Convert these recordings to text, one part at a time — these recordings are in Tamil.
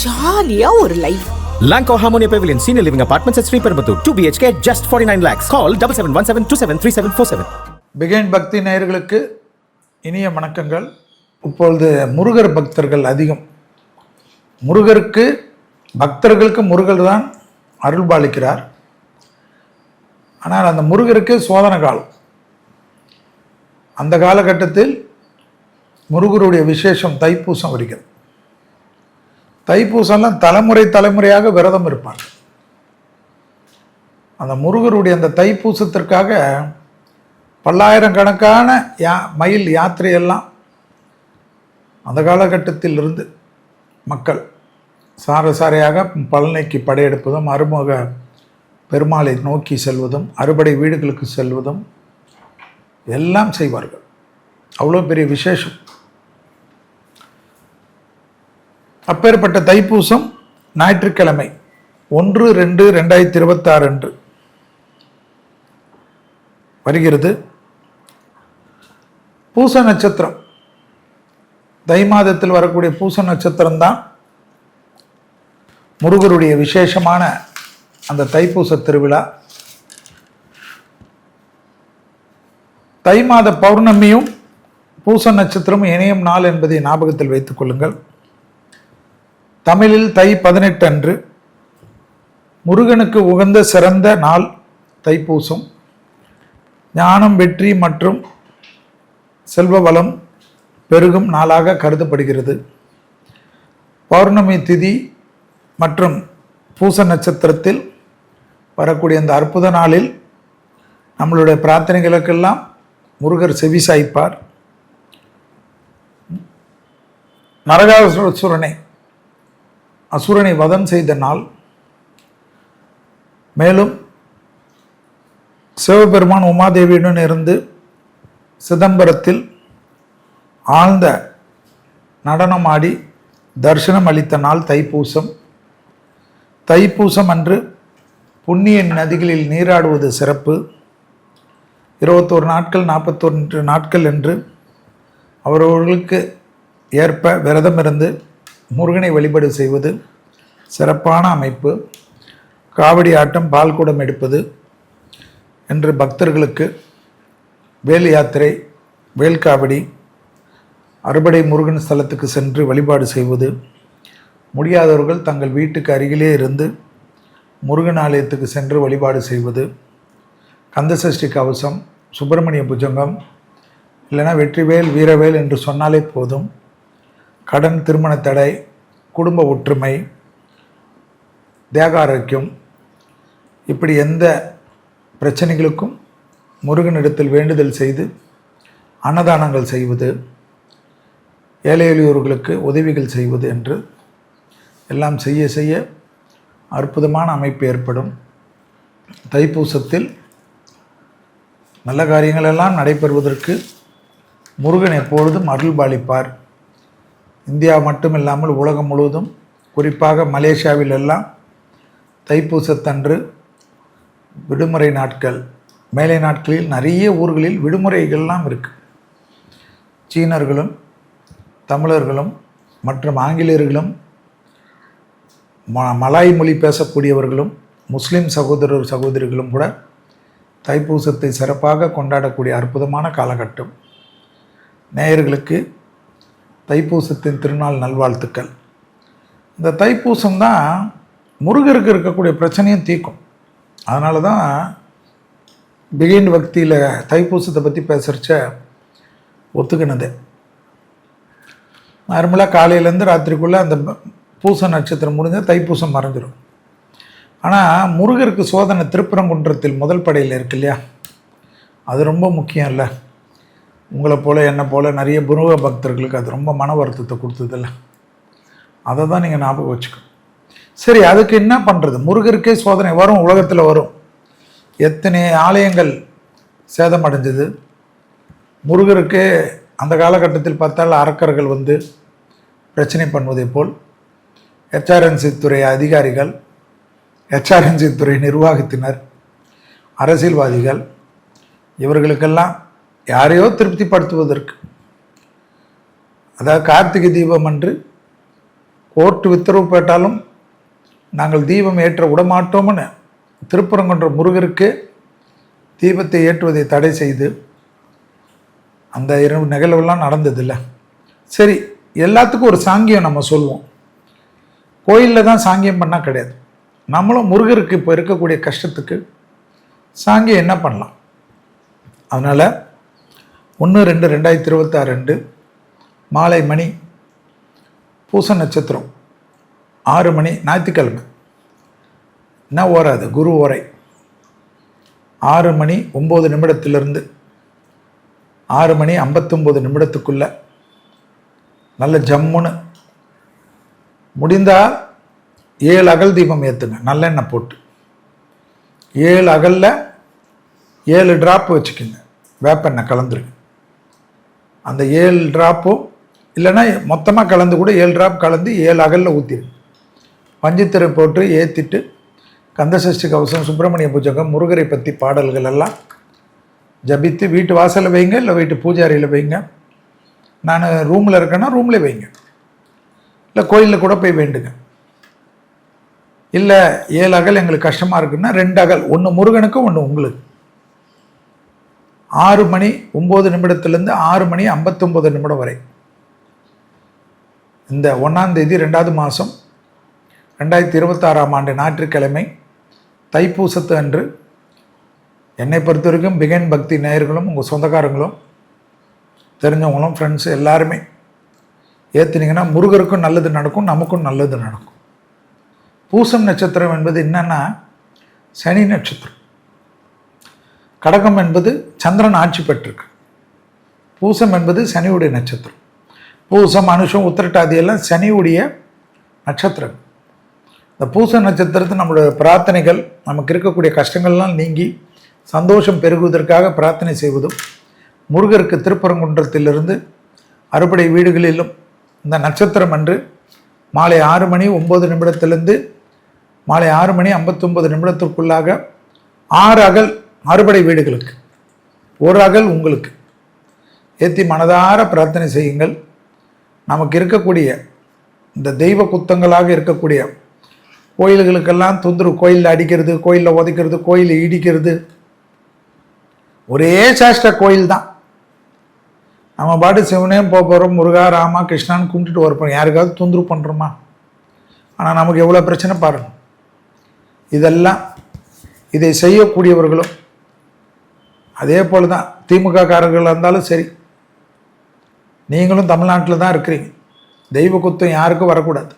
ஜாலியா ஒரு life Lanco Harmonia Pavilion Senior Living Apartments at Sri Perambatoor. 2 BHK, just 49 lakhs. Call 7717273747. பிகைன் பக்தி நேயர்களுக்கு இனிய வணக்கங்கள் இப்பொழுது முருகர் பக்தர்கள் அதிகம் முருகருக்கு பக்தர்களுக்கு முருகர் தான் அருள்பாலிக்கிறார் ஆனால் அந்த முருகருக்கு சோதனை காலம் அந்த காலகட்டத்தில் முருகருடைய விசேஷம் தைப்பூசம் வருகிறது தைப்பூசம்லாம் தலைமுறை தலைமுறையாக விரதம் இருப்பாங்க. அந்த முருகருடைய அந்த தைப்பூசத்திற்காக பல்லாயிரம் கணக்கான யா மயில் யாத்திரையெல்லாம் அந்த காலகட்டத்தில் இருந்து மக்கள் சாரசாரையாக பழனிக்கு படையெடுப்பதும் அருமுக பெருமாளை நோக்கி செல்வதும் அறுபடை வீடுகளுக்கு செல்வதும் எல்லாம் செய்வார்கள். அவ்வளோ பெரிய விசேஷம். அப்பேற்பட்ட தைப்பூசம் ஞாயிற்றுக்கிழமை ஒன்று ரெண்டு ரெண்டாயிரத்தி இருபத்தாறு அன்று. வருகிறது. பூச நட்சத்திரம். தை மாதத்தில் வரக்கூடிய பூச நட்சத்திரம் தான் முருகருடைய விசேஷமான அந்த தைப்பூச திருவிழா. தை மாத பௌர்ணமியும் பூச நட்சத்திரமும் இணையும் நாள் என்பதை ஞாபகத்தில் வைத்துக் கொள்ளுங்கள். தமிழில் தை பதினெட்டு அன்று முருகனுக்கு உகந்த சிறந்த நாள் தைப்பூசம். ஞானம் வெற்றி மற்றும் செல்வ வளம் பெருகும் நாளாக கருதப்படுகிறது. பௌர்ணமி திதி மற்றும் பூச நட்சத்திரத்தில் வரக்கூடிய அந்த அற்புத நாளில் நம்மளுடைய பிரார்த்தனைகளுக்கெல்லாம் முருகர் செவி சாய்ப்பார் நரகாசுரனை அசுரனை வதம் செய்த நாள். மேலும் சிவபெருமான் உமாதேவியுடன் இருந்து சிதம்பரத்தில் ஆழ்ந்த நடனமாடி தரிசனம் அளித்த நாள் தைப்பூசம். தைப்பூசம் அன்று புண்ணிய நதிகளில் நீராடுவது சிறப்பு. இருபத்தோரு நாட்கள் நாற்பத்தொன்று நாட்கள் என்று அவரவர்களுக்கு ஏற்ப விரதம் இருந்து முருகனை வழிபாடு செய்வது சிறப்பான அமைப்பு. காவடி ஆட்டம் பால்குடம் எடுப்பது என்று பக்தர்களுக்கு வேல் யாத்திரை வேல் காவடி அறுபடை முருகன் ஸ்தலத்துக்கு சென்று வழிபாடு செய்வது. முடியாதவர்கள் தங்கள் வீட்டுக்கு அருகிலே இருந்து முருகன் ஆலயத்துக்கு சென்று வழிபாடு செய்வது. கந்தசஷ்டி கவசம் சுப்பிரமணிய புஜங்கம் இல்லைன்னா வெற்றிவேல் வீரவேல் என்று சொன்னாலே போதும். கடன் திருமண தடை குடும்ப ஒற்றுமை தேக ஆரோக்கியம் இப்படி எந்த பிரச்சனைகளுக்கும் முருகனிடத்தில் வேண்டுதல் செய்து அன்னதானங்கள் செய்வது ஏழை எளியோர்களுக்கு உதவிகள் செய்வது என்று எல்லாம் செய்ய செய்ய அற்புதமான அமைப்பு ஏற்படும். தைப்பூசத்தில் நல்ல காரியங்களெல்லாம் நடைபெறுவதற்கு முருகன் எப்பொழுதும் அருள் பாலிப்பார் இந்தியா மட்டும் இல்லாமல் உலகம் முழுவதும் குறிப்பாக மலேசியாவில் எல்லாம் தைப்பூசத்தன்று விடுமுறை நாட்கள். மேலை நாட்களில் நிறைய ஊர்களில் விடுமுறைகள்லாம் இருக்குது சீனர்களும் தமிழர்களும் மற்றும் ஆங்கிலேயர்களும் ம மலாய் மொழி பேசக்கூடியவர்களும் முஸ்லீம் சகோதரர் சகோதரிகளும் கூட தைப்பூசத்தை சிறப்பாக கொண்டாடக்கூடிய அற்புதமான காலகட்டம். நேயர்களுக்கு தைப்பூசத்தின் திருநாள் நல்வாழ்த்துக்கள். இந்த தைப்பூசம் தான் முருகருக்கு இருக்கக்கூடிய பிரச்சனையும் தீர்க்கும். அதனால தான் பிகின் பக்தியில் தைப்பூசத்தை பற்றி பேசுகிறச்ச ஒத்துக்கினது. நார்மலாக காலையிலேருந்து ராத்திரிக்குள்ளே அந்த பூச நட்சத்திரம் முடிஞ்சால் தைப்பூசம் மறைஞ்சிடும் ஆனால் முருகருக்கு சோதனை திருப்பரங்குன்றத்தில் முதல் படையில் இருக்கு இல்லையா? அது ரொம்ப முக்கியம் இல்லை உங்களை போல் என்னை போல் நிறைய புருவ பக்தர்களுக்கு அது ரொம்ப மன வருத்தத்தை கொடுத்ததில்ல. அதை தான் நீங்கள் ஞாபகம் வச்சுக்கணும். சரி அதுக்கு என்ன பண்ணுறது முருகருக்கே சோதனை வரும் உலகத்தில் வரும். எத்தனை ஆலயங்கள் சேதமடைஞ்சது முருகருக்கு அந்த காலகட்டத்தில் பார்த்தால் அரக்கர்கள் வந்து பிரச்சனை பண்ணுவதை போல் ஹெச்ஆர்என்சி துறை அதிகாரிகள் ஹெச்ஆர்என்சி துறை நிர்வாகத்தினர் அரசியல்வாதிகள் இவர்களுக்கெல்லாம் யாரையோ திருப்திப்படுத்துவதற்கு. அதாவது கார்த்திகை தீபம் அன்று கோர்ட்டு உத்தரவு போட்டாலும் நாங்கள் தீபம் ஏற்ற விடமாட்டோம்னு திருப்பரங்குன்ற முருகருக்கு தீபத்தை ஏற்றுவதை தடை செய்து அந்த இரவு நிகழ்வுலாம் நடந்ததில்ல. சரி எல்லாத்துக்கும் ஒரு சாங்கியம் நம்ம சொல்லுவோம் கோயிலில் தான் சாங்கியம் பண்ணால் கிடையாது. நம்மளும் முருகருக்கு இப்போ இருக்கக்கூடிய கஷ்டத்துக்கு சாங்கியம் என்ன பண்ணலாம்? அதனால் ஒன்று ரெண்டு ரெண்டாயிரத்தி இருபத்தாறு ரெண்டு மாலை மணி பூச நட்சத்திரம் ஆறு மணி ஞாயிற்றுக்கிழமை. என்ன ஓராது குரு ஓரை. ஆறு மணி ஒம்பது நிமிடத்திலிருந்து ஆறு மணி ஐம்பத்தொம்போது நிமிடத்துக்குள்ள நல்ல ஜம்முன்னு முடிந்தால் ஏழு அகல் தீபம் ஏற்றுங்க நல்லெண்ணெய் போட்டு. ஏழு அகலில் ஏழு ட்ராப் வச்சுக்கோங்க. வேப்பெண்ணெய் கலந்துருங்க. அந்த ஏழு ட்ராப்பும் இல்லைன்னா மொத்தமாக கலந்து கூட ஏழு ட்ராப் கலந்து ஏழு அகலில் ஊற்றிடுங்க பஞ்சுத்திரை போட்டு ஏற்றிட்டு கந்தசஷ்டி கவசம் சுப்பிரமணிய பூஜகம் முருகரை பற்றி பாடல்கள் எல்லாம் ஜபித்து வீட்டு வாசலில் வைங்க இல்லை வீட்டு பூஜாரியில் வைங்க. நான் ரூமில் இருக்கேன்னா ரூமில் வைங்க. இல்லை கோயிலில் கூட போய் வேண்டுங்க. இல்லை ஏழு அகல் எங்களுக்கு கஷ்டமாக இருக்குன்னா ரெண்டு அகல் ஒன்று முருகனுக்கும் ஒன்று உங்களுக்கு. ஆறு மணி ஒம்பது நிமிடத்துலேருந்து ஆறு மணி ஐம்பத்தொம்போது நிமிடம் வரை. இந்த ஒன்றாம் தேதி ரெண்டாவது மாதம் ரெண்டாயிரத்தி இருபத்தாறாம் ஆண்டு ஞாயிற்றுக்கிழமை தைப்பூசத்து அன்று என்னை பொறுத்த வரைக்கும் பிகன் பக்தி நேயர்களும் உங்கள் சொந்தக்காரங்களும் தெரிஞ்சவங்களும் ஃப்ரெண்ட்ஸ் எல்லாருமே ஏற்றுனீங்கன்னா முருகருக்கும் நல்லது நடக்கும் நமக்கும் நல்லது நடக்கும். பூசம் நட்சத்திரம் என்பது என்னென்னா சனி நட்சத்திரம். கடகம் என்பது சந்திரன் ஆட்சி பெற்றிருக்கு. பூசம் என்பது சனியுடைய நட்சத்திரம். பூசம் அனுஷம் உத்திரட்டாதி எல்லாம் சனியுடைய நட்சத்திரம். இந்த பூச நட்சத்திரத்தை நம்மளுடைய பிரார்த்தனைகள் நமக்கு இருக்கக்கூடிய கஷ்டங்கள்லாம் நீங்கி சந்தோஷம் பெருகுவதற்காக பிரார்த்தனை செய்வதும் முருகருக்கு திருப்பரங்குன்றத்திலிருந்து அறுபடை வீடுகளிலும் இந்த நட்சத்திரம் அன்று மாலை ஆறு மணி ஒம்பது நிமிடத்திலிருந்து மாலை ஆறு மணி ஐம்பத்தொம்பது நிமிடத்திற்குள்ளாக ஆறு அகல் அறுபடை வீடுகளுக்கு. ஒரு அகல் உங்களுக்கு. ஏற்றி மனதார பிரார்த்தனை செய்யுங்கள். நமக்கு இருக்கக்கூடிய இந்த தெய்வ குத்தங்களாக இருக்கக்கூடிய கோயில்களுக்கெல்லாம் தொந்தரவு கோயிலில் அடிக்கிறது கோயிலில் உதைக்கிறது கோயிலில் இடிக்கிறது. ஒரே சாஷ்ட கோயில் தான். நம்ம பாட்டு சிவனே போக போகிறோம் முருகா ராமா கிருஷ்ணான்னு கும்பிட்டுட்டு வரப்போம் யாருக்காவது தொந்தரவு பண்ணுறோமா ஆனால் நமக்கு எவ்வளோ பிரச்சனை பாருங்கள் இதெல்லாம் இதை செய்யக்கூடியவர்களும் அதே போல் தான் திமுக காரர்களாக இருந்தாலும் சரி. நீங்களும் தமிழ்நாட்டில் தான் இருக்கிறீங்க. தெய்வ குத்தம் யாருக்கும் வரக்கூடாது.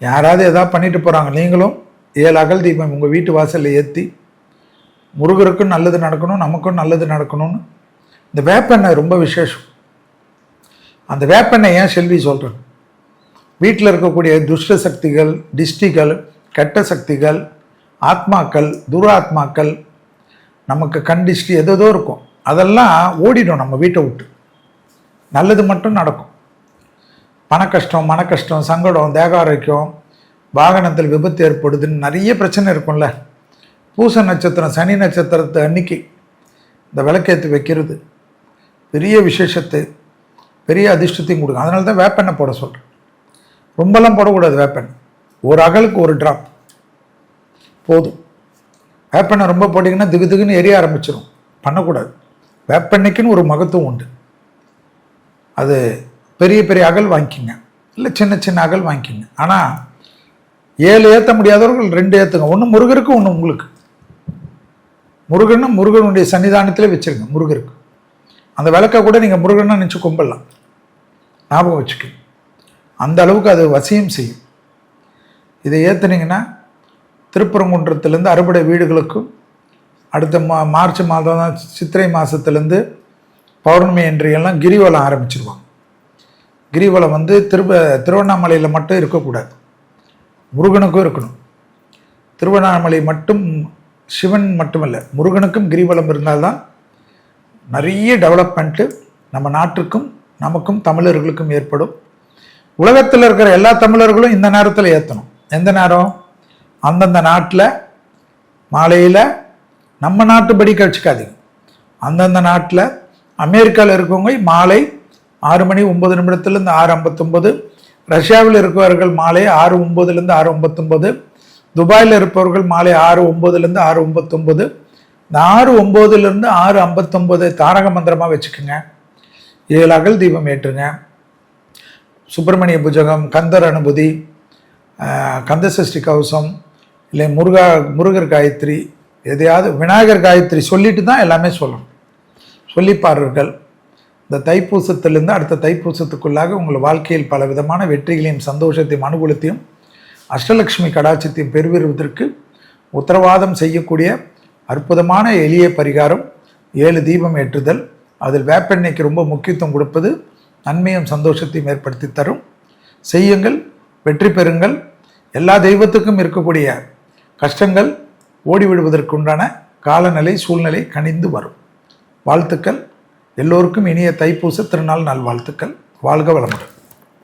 யாராவது எதாவது பண்ணிட்டு போகிறாங்க நீங்களும் ஏழு அகல் தீபம் உங்கள் வீட்டு வாசலில் ஏற்றி முருகருக்கும் நல்லது நடக்கணும் நமக்கும் நல்லது நடக்கணும்னு. இந்த வேப்பெண்ணெய் ரொம்ப விசேஷம். அந்த வேப்பெண்ணெய் ஏன் செல்வி சொல்கிறேன் வீட்டில் இருக்கக்கூடிய துஷ்ட சக்திகள் டிஸ்டிகள் கெட்ட சக்திகள் ஆத்மாக்கள் துராத்மாக்கள் நமக்கு கண் எதோ இருக்கும். அதெல்லாம் ஓடிடும் நம்ம வீட்டை விட்டு. நல்லது மட்டும் நடக்கும். பண கஷ்டம் மன கஷ்டம் சங்கடம் தேக ஆரோக்கியம் வாகனத்தில் விபத்து ஏற்படுதுன்னு நிறைய பிரச்சனை இருக்கும்ல. பூச நட்சத்திரம் சனி நட்சத்திரத்தை அன்னைக்கு இந்த விளக்கேற்றி வைக்கிறது. பெரிய விசேஷத்தை பெரிய அதிர்ஷ்டத்தையும் கொடுக்கும். அதனால தான் வேப்பெண்ணை போட சொல்கிறேன் ரொம்பலாம் போடக்கூடாது வேப்பெண்ணை. ஒரு அகலுக்கு ஒரு ட்ராப் போதும். வேப்பெண்ணெய் ரொம்ப போட்டிங்கன்னா திகு திகுன்னு எரிய ஆரம்பிச்சிடும் பண்ணக்கூடாது. வேப்பெண்ணெய்க்குன்னு ஒரு மகத்துவம் உண்டு. அது பெரிய பெரிய அகல் வாங்கிக்கிங்க. இல்லை சின்ன சின்ன அகல் வாங்கிக்கிங்க. ஆனால் ஏழு ஏற்ற முடியாதவர்கள் ரெண்டு ஏற்றுங்க ஒன்று முருகருக்கு ஒன்று உங்களுக்கு. முருகன்னு முருகனுடைய சன்னிதானத்திலே வச்சிருங்க முருகருக்கு. அந்த விளக்கை கூட நீங்கள் முருகனை நினச்சி கும்பிடலாம். ஞாபகம் வச்சுக்கோங்க. அந்த அளவுக்கு அது வசியம் செய்யும். இதை ஏற்றுனீங்கன்னா திருப்பரங்குன்றத்துலேருந்து அறுபடை வீடுகளுக்கும் அடுத்த மா மார்ச் மாதம் தான் சித்திரை மாதத்துலேருந்து பௌர்ணமி எல்லாம் கிரிவலம் ஆரம்பிச்சிருவாங்க. கிரிவலம் வந்து திருப்ப திருவண்ணாமலையில் மட்டும் இருக்கக்கூடாது. முருகனுக்கும் இருக்கணும். திருவண்ணாமலை மட்டும் சிவன் மட்டுமல்ல முருகனுக்கும் கிரிவலம் இருந்தால்தான் நிறைய டெவலப்மெண்ட்டு நம்ம நாட்டுக்கும் நமக்கும் தமிழர்களுக்கும் ஏற்படும். உலகத்தில் இருக்கிற எல்லா தமிழர்களும் இந்த நேரத்தில் ஏற்றணும் எந்த நேரம்? அந்தந்த நாட்டில் மாலையில் நம்ம நாட்டுப்படி கழிச்சுக்காதீங்க. அந்தந்த நாட்டில் அமெரிக்காவில் இருக்கவங்க மாலை ஆறு மணி ஒம்பது நிமிடத்துலேருந்து ஆறு ஐம்பத்தொம்பது ரஷ்யாவில் இருப்பவர்கள் மாலை ஆறு ஒம்போதுலேருந்து ஆறு ஒம்பத்தொம்பது துபாயில் இருப்பவர்கள் மாலை ஆறு ஒம்போதுலேருந்து ஆறு ஒம்பத்தொம்பது இந்த ஆறு ஒம்போதுலேருந்து ஆறு ஐம்பத்தொம்பது தாரக மந்திரமாக வச்சுக்கோங்க. ஏழு அகல் தீபம் ஏற்றுங்க. சுப்பிரமணிய புஜகம் கந்தர் அனுபூதி கந்தசஷ்டி கந்த சஷ்டி கவசம் இல்லை முருகா முருகர் காயத்ரி எதையாவது விநாயகர் காயத்ரி சொல்லிட்டு தான் எல்லாமே சொல்லணும். சொல்லிப்பார்கள் இந்த தைப்பூசத்திலிருந்து அடுத்த தைப்பூசத்துக்குள்ளாக உங்கள் வாழ்க்கையில் பல விதமான வெற்றிகளையும் சந்தோஷத்தையும் அனுகூலத்தையும் அஷ்டலக்ஷ்மி கடாட்சத்தையும் பெறுவதற்கு உத்தரவாதம் செய்யக்கூடிய அற்புதமான எளிய பரிகாரம் ஏழு தீபம் ஏற்றுதல். அதில் வேப்பெண்ணெய்க்கு ரொம்ப முக்கியத்துவம் கொடுப்பது நன்மையும் சந்தோஷத்தையும் ஏற்படுத்தி தரும். செய்யுங்கள் வெற்றி பெறுங்கள். எல்லா தெய்வத்துக்கும் இருக்கக்கூடிய கஷ்டங்கள் ஓடிவிடுவதற்குண்டான காலநிலை சூழ்நிலை கனிந்து வரும். வாழ்த்துக்கள். எல்லோருக்கும் இனிய தைப்பூச திருநாள் நல்வாழ்த்துக்கள். வாழ்க வளமுடன்.